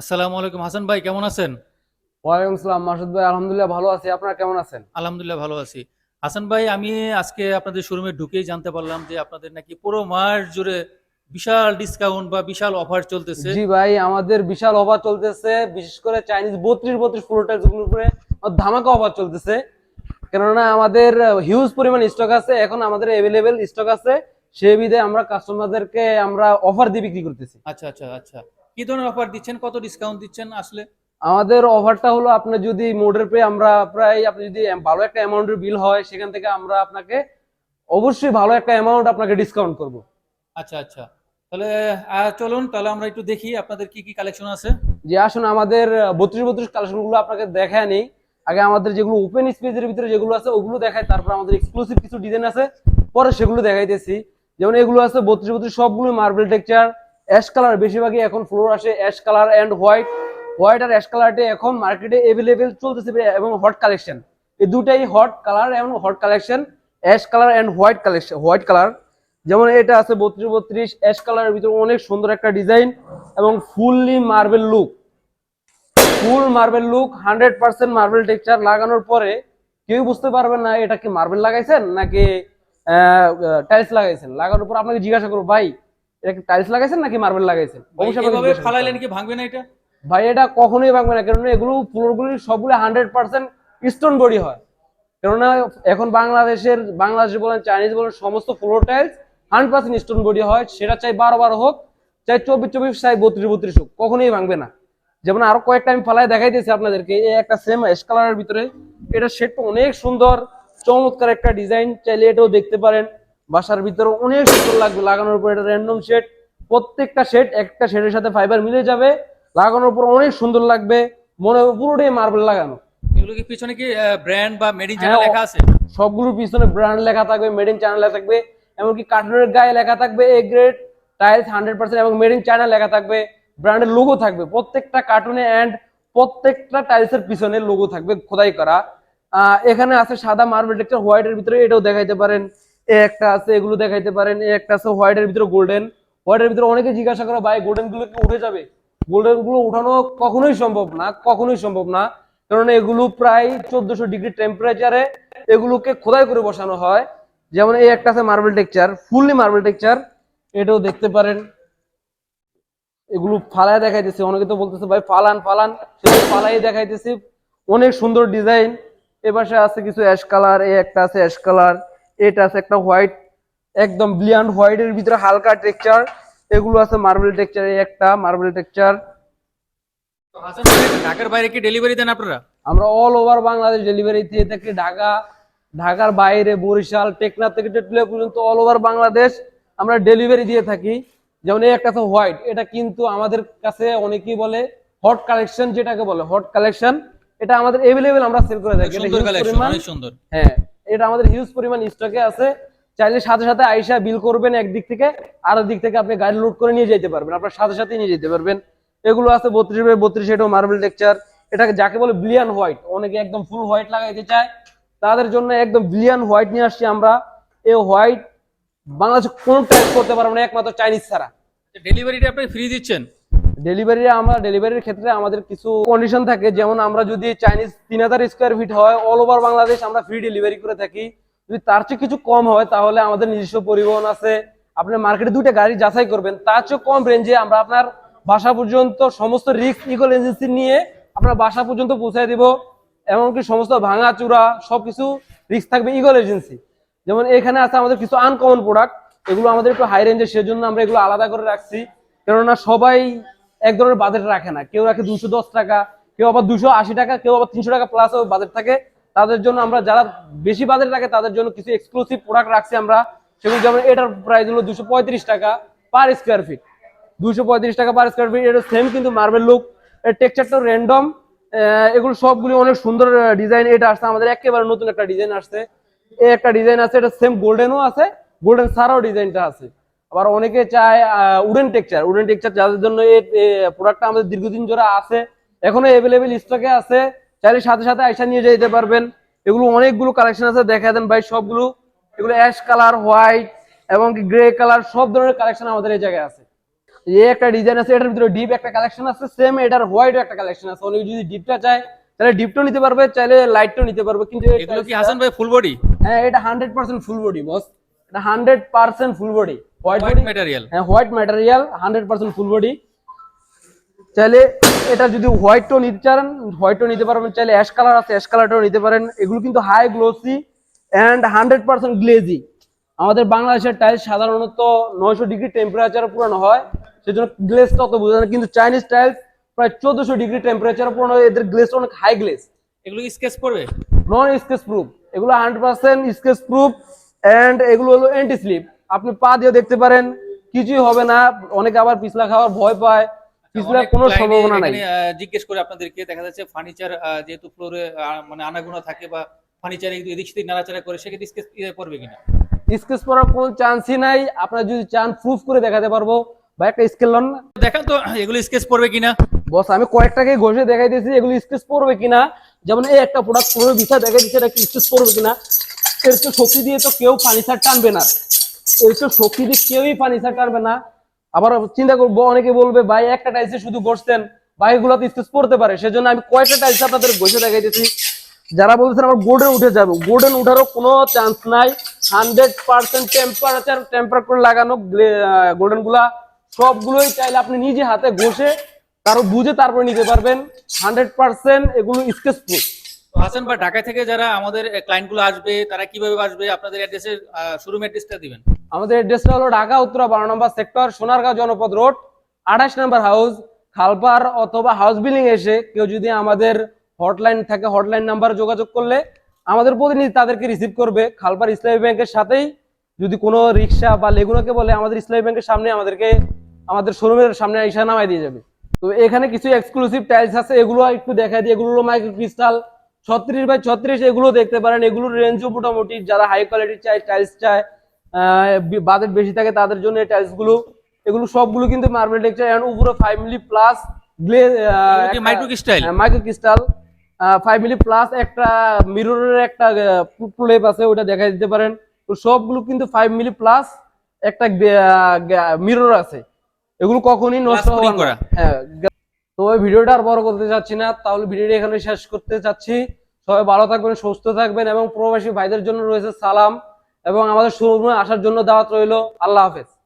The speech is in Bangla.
আসসালামু আলাইকুম। হাসান ভাই কেমন আছেন? ওয়ালাইকুম আসসালাম মাসুদ ভাই। আলহামদুলিল্লাহ ভালো আছি। আপনারা কেমন আছেন? আলহামদুলিল্লাহ ভালো আছি। হাসান ভাই আমি আজকে আপনাদের শোরুমে ঢুকেই জানতে পারলাম যে আপনাদের নাকি পুরো মাস জুড়ে বিশাল ডিসকাউন্ট বা বিশাল অফার চলতেছে। জি ভাই আমাদের বিশাল অফার চলতেছে। বিশেষ করে চাইনিজ বত্রিশ বত্রিশ ফ্লোর টাইলসগুলোর উপরে ধামাকা অফার চলতেছে। কেননা আমাদের হিউজ পরিমাণ স্টক আছে। এখন আমাদের অ্যাভেলেবেল স্টক আছে। সেই বিধে আমরা কাস্টমারদেরকে আমরা অফার দিয়ে বিক্রি করতেছি। আচ্ছা আচ্ছা আচ্ছা। কি ধরনের অফার দিচ্ছেন? কত ডিসকাউন্ট দিচ্ছেন আসলে? আমাদের অফারটা হলো আপনি যদি মোডের পে আমরা প্রায় আপনি যদি ভালো একটা অ্যামাউন্টের বিল হয় সেখান থেকে আমরা আপনাকে অবশ্যই ভালো একটা অ্যামাউন্ট আপনাকে ডিসকাউন্ট করব। আচ্ছা আচ্ছা। তাহলে চলুন তাহলে আমরা একটু দেখি আপনাদের কি কি কালেকশন আছে। যে আসুন আমাদের বত্রিশ বত্রিশ কালেকশনগুলো আপনাকে দেখায় নেই। আগে আমাদের যেগুলো ওপেন স্পেসের ভিতরে যেগুলো আছে ওগুলো দেখায় তারপর আমাদের এক্সক্লুসিভ কিছু ডিজাইন আছে পরে সেগুলো দেখাইতেছি। যেমন এগুলো আছে বত্রিশ বত্রিশ সবগুলো মার্বেল টেক্সচার অ্যাশ কালার বেশিরভাগই এখন ফ্লোর আসে ash colour and white white R ash কালারটা এখন মার্কেটে এভেলেবেল চলতেছে এবং হট কালেকশন এই দুটাই হট কালার এবং hot collection ash colour and white collection white colour যেমন এটা আছে বত্রিশ বত্রিশ অ্যাশ কালারের ভিতরে অনেক সুন্দর একটা ডিজাইন এবং fully marble look full marble look hundred percent marble texture লাগানোর পরে কেউ বুঝতে পারবে না এটা কি মার্বেল লাগাইছেন নাকি টাইলস লাগাইছেন। লাগানোর পর আপনাকে জিজ্ঞাসা করব, ভাই এটা টাইলস লাগাইছেন নাকি মার্বেল লাগাইছেন? অবশ্যই এভাবে ফালাইলেন কি ভাঙবে না এটা? ভাই এটা কখনোই ভাঙবে না কেননা এগুলো ফ্লোরগুলি সবগুলো হান্ড্রেড পার্সেন্ট স্টোন বডি হয়। কেননা এখন বাংলাদেশের বাংলাদেশ বলেন চাইনিজ বলেন সমস্ত floor tiles hundred percent stone body হয়। সেটা চাই বারো বারো হোক চাই চব্বিশ চব্বিশ চাই বত্রিশ বত্রিশ হোক কখনোই ভাঙবে না। যেমন আরও কয়েকটা আমি ফালাই দেখাইতেছি আপনাদেরকে এই একটা সেম এস কালারের ভিতরে। এটা শেডটা অনেক সুন্দর চমৎকার একটা ডিজাইন চাইলে এটাও দেখতে পারেন। বাসার ভিতরে অনেক সুন্দর লাগবে। লাগানোর পর এটা র্যান্ডম শেড প্রত্যেকটা শেড একটা শেডের সাথে ফাইবার মিলে যাবে। লাগানোর পর অনেক সুন্দর লাগবে। মনে হবে পুরোটাই মার্বেল লাগানো। এগুলো কি পিছনে কি ব্র্যান্ড বা মেড ইন ও- লেখা আছে? সবগুলোর পিছনে ব্র্যান্ড লেখা থাকবে মেড ইন চায়না লেখা থাকবে। এমনকি কার্টুনের গায়ে লেখা থাকবে A grade tiles hundred percent এবং মেড ইন চায়না লেখা থাকবে। ব্র্যান্ডের লোগো থাকবে। প্রত্যেকটা কার্টুনে অ্যান্ড প্রত্যেকটা টাইলসের পিছনে লোগো থাকবে খোদাই করা। আহ, এখানে আছে সাদা মার্বেল টেক্সচার হোয়াইটের ভিতরে এটাও দেখাইতে পারেন। এ একটা আছে, এগুলো দেখাইতে পারেন। এ একটা আছে হোয়াইটের ভিতরে গোল্ডেন হোয়াইটের ভিতরে অনেকে জিজ্ঞাসা করে, ভাই গোল্ডেনগুলো কি উঠে যাবে? গোল্ডেনগুলো উঠানো কখনোই সম্ভব না, কখনোই সম্ভব না। কারণ এগুলো প্রায় চোদ্দশো ডিগ্রি টেম্পারেচারে এগুলোকে খোদাই করে বসানো হয়। যেমন এই একটা আছে marble texture fully marble texture এটাও দেখতে পারেন। এগুলো ফালায় দেখাইতেছি। অনেকে তো বলতেছে, ভাই, ফালান ফালান। সেগুলো ফালাই দেখাইতেছি। অনেক সুন্দর ডিজাইন এ পাশে আছে কিছু অ্যাশ কালার এই একটা আছে অ্যাশ কালার এটা আছে একটা হোয়াইট একদম ব্লিয়ান্ড হোয়াইটের ভিতরে হালকা টেক্সচার এগুলো আছে মার্বেল টেক্সচার এই একটা মার্বেল টেক্সচার ঢাকার বাইরে কি ডেলিভারি দেন আপনারা? আমরা অল ওভার বাংলাদেশ ডেলিভারি দিয়ে থাকি ঢাকা ঢাকার বাইরে বরিশাল টেকনাফ থেকে টেটুলিয়া পর্যন্ত অল ওভার বাংলাদেশ আমরা ডেলিভারি দিয়ে থাকি। যেমন এই একটা আছে হোয়াইট এটা কিন্তু আমাদের কাছে অনেকেই বলে হট কালেকশন যেটাকে বলে হট কালেকশন এটা আমাদের এভেলেবেল আমরা সেল করে থাকি। সুন্দর কালেকশন অনেক সুন্দর। হ্যাঁ। এটা আমাদের হিউজ পরিমাণ স্টকে আছে। চাইলে সাথে সাথে আইসা বিল করবেন একদিক থেকে আর দিক থেকে আপনি গাড়ি লোড করে নিয়ে যেতে পারবেন। আপনার সাথে সাথে নিয়ে যেতে পারবেন। এগুলো আছে বত্রিশ বাই বত্রিশ, এটাও মার্বেল টেক্সচার এটাকে যাকে বলে ব্লিয়ান হোয়াইট অনেকে একদম ফুল হোয়াইট লাগাইতে চায়। তাদের জন্য একদম ব্লিয়ান হোয়াইট নিয়ে আসছি আমরা। এই হোয়াইট বাংলাদেশে কোন টাইপ করতে পারব না, একমাত্র চাইনিজ ছাড়া। ডেলিভারিটা আপনি ফ্রি দিচ্ছেন। ডেলিভারি আমরা ডেলিভারির ক্ষেত্রে আমাদের কিছু কন্ডিশন থাকে। যেমন আমরা যদি চাইনিজ তিন হাজার স্কোয়ার ফিট হয় অল ওভার বাংলাদেশ আমরা ফ্রি ডেলিভারি করে থাকি। যদি তার চেয়ে কিছু কম হয়, তাহলে আমাদের নিজস্ব পরিবহন আছে। আপনি মার্কেটে দুইটা গাড়ি যাচাই করবেন। তার চেয়ে কম রেঞ্জে আমরা আপনার বাসা পর্যন্ত সমস্ত রিস্ক ইগল এজেন্সি নিয়ে আপনার বাসা পর্যন্ত পৌঁছায় দিব। এমনকি সমস্ত ভাঙা চূড়া সবকিছু রিস্ক থাকবে ইগল এজেন্সি যেমন এখানে আছে আমাদের কিছু আনকমন প্রোডাক্ট এগুলো আমাদের একটু হাই রেঞ্জের সেজন্য আমরা এগুলো আলাদা করে রাখছি। কেননা সবাই এক ধরনের বাজেট রাখে না। কেউ রাখে দুশো দশ টাকা, কেউ আবার দুশো আশি টাকা, কেউ আবার তিনশো টাকা প্লাস বাজেট থাকে। তাদের জন্য আমরা যারা বেশি বাজেট রাখে, তাদের জন্য কিছু এক্সক্লুসিভ প্রোডাক্ট রাখছি আমরা। সেগুলো যেমন এটার প্রাইস হলো দুশো পঁয়ত্রিশ টাকা পার স্কোয়ার ফিট দুশো পঁয়ত্রিশ টাকা পার স্কোয়ার ফিট এটা সেম কিন্তু মার্বেল লুক এর টেক্সচারটা র্যান্ডম এগুলো সবগুলি অনেক সুন্দর ডিজাইন এটা আসছে, আমাদের একেবারে নতুন একটা ডিজাইন আসছে। এই একটা ডিজাইন আছে, এটা সেম গোল্ডেনও আছে। গোল্ডেন ছাড়াও ডিজাইনটা আছে। আবার অনেকে চায় উডেন টেক্সচার। উডেন টেক্সচার যাদের জন্য এই প্রোডাক্টটা আমাদের দীর্ঘদিন ধরে আছে এখনও অ্যাভেলেবেল স্টকে আছে চাইলে সাথে সাথে আইসা নিয়ে যেতে পারবেন। এগুলো অনেকগুলো কালেকশন আছে দেখা দেন ভাই সবগুলো। এগুলো অ্যাশ কালার হোয়াইট এবং গ্রে কালার সব ধরনের কালেকশন আমাদের এই জায়গায় আছে। এই একটা ডিজাইন আছে এটার ভিতরে ডিপ একটা কালেকশন আছে সেম এটার হোয়াইট একটা কালেকশন আছে। অনেকে যদি ডিপটা চায় তাহলে ডিপটাও নিতে পারবে চাইলে লাইটটাও নিতে পারবে কিন্তু এগুলো কি হাসান ভাই ফুল বডি হ্যাঁ এটা hundred percent full body boss এটা hundred percent full body white material হ্যাঁ white material hundred percent full body চাইলে এটা যদি হোয়াইটও নিতে চান হোয়াইটও নিতে পারবেন। চাইলে অ্যাশ কালার আছে অ্যাশ কালারটাও নিতে পারেন। এগুলো কিন্তু high glossy and hundred percent glazy আমাদের বাংলাদেশের টাইলস সাধারণত নয়শো ডিগ্রি টেম্পারেচারে পুরানো হয়। সেজন্য গ্লেসটা অত বোঝা যায় না। কিন্তু চাইনিজ টাইলস প্রায় চোদ্দশো ডিগ্রি টেম্পারেচারে পুরানো হয়। এদের গ্লেসটা অনেক হাই গ্লেস এগুলো স্কেচ পড়বে নন স্কেচ প্রুফ এগুলো hundred percent scratch proof and এগুলো হলো এন্টি স্লিপ আপনি পা দিয়ে দেখতে পারেন কিছুই হবে না অনেকে আবার পিছলা খাওয়ার ভয় পায় পিছলার কোনো সম্ভাবনা নাই। জিজ্ঞেস করে আপনাদেরকে দেখা যাচ্ছে ফার্নিচার যেহেতু ফ্লোরে মানে আনাগুনা থাকে বা ফার্নিচার এদিক সেদিক নাড়াচাড়া করে সেক্ষেত্রে স্কেচ পড়বে কিনা? স্কেচ কোনো চান্সই নাই আপনারা যদি চান প্রুফ করে দেখাতে পারব বা একটা স্কেল লন দেখান তো এগুলো স্কেচ পড়বে কিনা? বস আমি কয়েকটাকে ঘষে দেখাই দিয়েছি এগুলো স্কেচ পড়বে কিনা? যেমন এই একটা প্রোডাক্ট পনেরো বিশা দেখাই দিচ্ছে এটা স্কেচ পড়বে কিনা? এর তো শক্তি দিয়ে তো কেউ ফার্নিচার টানবে না। এর তো শক্তি দিয়ে কেউই ফার্নিচার টানবে না। আবার চিন্তা করব, অনেকে বলবে, ভাই, একটা টাইলসে শুধু বসতেন। ভাই, এগুলো তো স্কেচ পড়তে পারে। সেজন্য আমি কয়েকটা টাইলস আপনাদের ঘষে দেখাই দিয়েছি যারা বলছেন আমার গোল্ডেন উঠে যাবে। গোল্ডেন উঠারও কোনো চান্স নাই। হান্ড্রেড পার্সেন্ট টেম্পারেচার টেম্পার করে লাগানো গোল্ডেনগুলা, সবগুলোই চাইলে আপনি নিজে হাতে ঘষে তারও বুঝে তারপরে নিতে পারবেন। হান্ড্রেড পার্সেন্ট এগুলো স্কেচ প্রুফ হাসান ভাই ঢাকা থেকে যারা আমাদের ক্লায়েন্টগুলো আসবে, তারা কীভাবে আসবে? আপনাদের অ্যাড্রেসের শোরুম অ্যাড্রেসটা দিবেন। আমাদের অ্যাড্রেসটা হলো ঢাকা, উত্তরা, বারো নম্বর সেক্টর সোনারগাঁও জনপদ রোড আঠাশ নম্বর হাউস খালপার অথবা হাউস বিল্ডিং এসে কেউ যদি আমাদের হটলাইন থাকে হটলাইন নাম্বার যোগাযোগ করলে আমাদের প্রতিনিধি তাদেরকে রিসিভ করবে। খালপার ইসলামী ব্যাংকের সাথেই যদি কোনো রিক্সা বা লেগুনাকে বলে, আমাদের ইসলামী ব্যাংকের সামনে আমাদেরকে, আমাদের শোরুমের সামনে আইসা নামাই দিয়ে যাবে। তো এখানে কিছু এক্সক্লুসিভ টাইলস আছে, এগুলো একটু দেখাই দিই। এগুলো মাইক্রো ক্রিস্টাল ছত্রিশ বাই ছত্রিশ, এগুলো দেখতে পারেন। এগুলোর রেঞ্জও মোটামুটি, যারা হাই কোয়ালিটি চায় টাইলস চায় বাজেট বেশি থাকে তাদের জন্য এই টাইলসগুলো। এগুলো সবগুলো কিন্তু মার্বেল টেক্সচার এন্ড উপরে five milli plus glaze micro style micro crystal five milli plus একটা মিররের একটা প্রলেপ আছে ওটা দেখাই দিতে পারেন। তো সবগুলো কিন্তু ফাইভ মিলি প্লাস একটা মিরর আছে। এগুলো কখনই নষ্ট না। হ্যাঁ তো ওই ভিডিওটা আর বড় করতে চাচ্ছি না তাহলে ভিডিওটা এখানে শেষ করতে চাচ্ছি। সবাই ভালো থাকবেন সুস্থ থাকবেন এবং প্রবাসী ভাইদের জন্য রয়েছে সালাম। এবং আমাদের শোরুমে আসার জন্য দাওয়াত রইল। আল্লাহ হাফেজ।